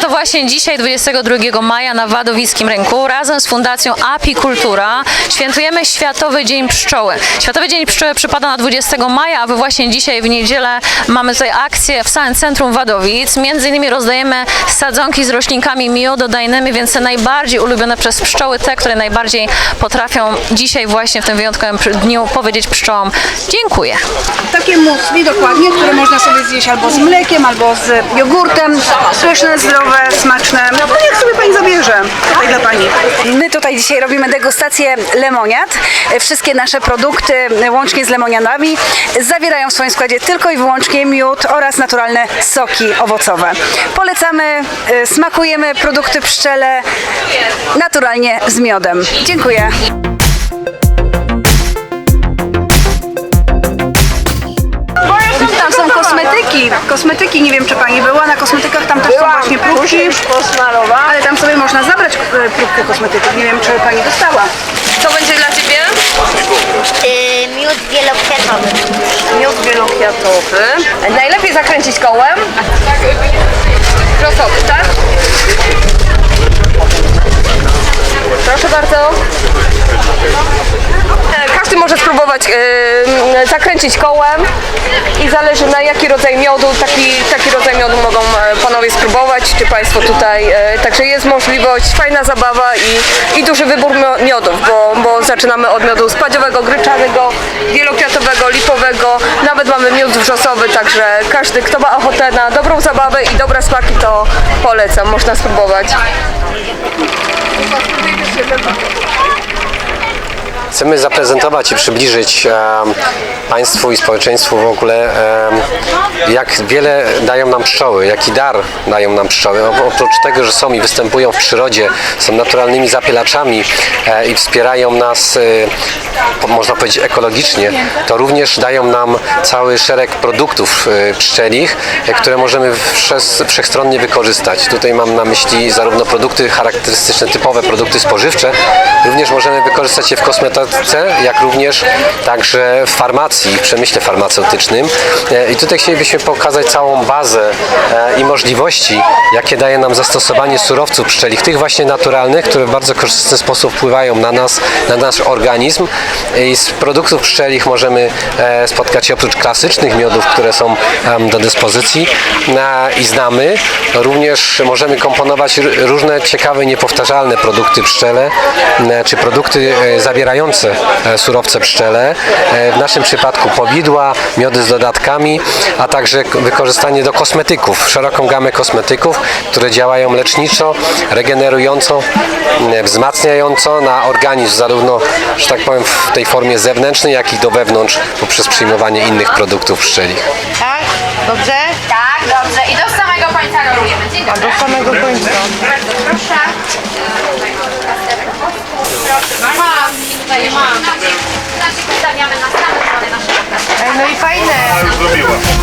to właśnie dzisiaj, 22 maja na Wadowickim Rynku, razem z Fundacją Apikultura świętujemy Światowy Dzień Pszczoły. Światowy Dzień Pszczoły przypada na 20 maja, a wy właśnie dzisiaj w niedzielę mamy tutaj akcję w samym centrum Wadowic. Między innymi rozdajemy sadzonki z roślinkami miododajnymi, więc te najbardziej ulubione przez pszczoły, te, które najbardziej potrafią dzisiaj właśnie w tym wyjątkowym dniu powiedzieć pszczołom dziękuję. Takie musli dokładnie, które można sobie zjeść albo z mlekiem, albo z jogurtem. Pyszne, zdrowe, smaczne. No niech sobie Pani zabierze. Tutaj dla Pani. My tutaj dzisiaj robimy degustację lemoniad. Wszystkie nasze produkty, łącznie z lemoniadami, zawierają w swoim składzie tylko i wyłącznie miód oraz naturalne soki owocowe. Polecamy, y, smakujemy produkty pszczele naturalnie z miodem. Dziękuję. Kosmetyki. Kosmetyki, nie wiem czy pani była, na kosmetykach tam też są właśnie próbki. Ale tam sobie można zabrać e, próbkę kosmetyków. Nie wiem czy pani dostała. Co będzie dla Ciebie? Y, miód wielokwiatowy. Miód wielokwiatowy. Najlepiej zakręcić kołem. Prosowy, tak? Proszę bardzo. Może spróbować e, zakręcić kołem i zależy na jaki rodzaj miodu, taki, taki rodzaj miodu mogą e, panowie spróbować, czy państwo tutaj. E, także jest możliwość, fajna zabawa i, i duży wybór mio- miodów, bo, bo zaczynamy od miodu spadziowego, gryczanego, wielokwiatowego, lipowego, nawet mamy miód wrzosowy, także każdy kto ma ochotę na dobrą zabawę i dobre smaki to polecam, można spróbować. Chcemy zaprezentować i przybliżyć Państwu i społeczeństwu w ogóle, jak wiele dają nam pszczoły, jaki dar dają nam pszczoły. Oprócz tego, że są i występują w przyrodzie, są naturalnymi zapielaczami e, i wspierają nas, po- można powiedzieć, ekologicznie, to również dają nam cały szereg produktów e, pszczelich, e, które możemy wszechstronnie wykorzystać. Tutaj mam na myśli zarówno produkty charakterystyczne, typowe produkty spożywcze, również możemy wykorzystać je w kosmetyce, jak również także w farmacji, w przemyśle farmaceutycznym. E, I tutaj chcielibyśmy pokazać całą bazę e, i możliwości, jakie daje nam zastosowanie surowców pszczelich, tych właśnie naturalnych, które w bardzo korzystny sposób wpływają na nas, na nasz organizm. I z produktów pszczelich możemy e, spotkać się oprócz klasycznych miodów, które są do dyspozycji i znamy, również możemy komponować różne ciekawe, niepowtarzalne produkty pszczele, e, czy produkty e, zawierające e, surowce pszczele. E, W naszym przypadku powidła, miody z dodatkami, a także wykorzystanie do kosmetyków, szeroką gamę kosmetyków, które działają leczniczo, regenerująco, wzmacniająco na organizm, zarówno, że tak powiem, w tej formie zewnętrznej, jak i do wewnątrz poprzez przyjmowanie innych produktów pszczelich. Tak? Dobrze? Tak, dobrze. I do samego końca rolujemy. Dzień dobry. Do samego końca. Bardzo proszę. Stawiamy na stronie naszego no i fajne. już zrobiła.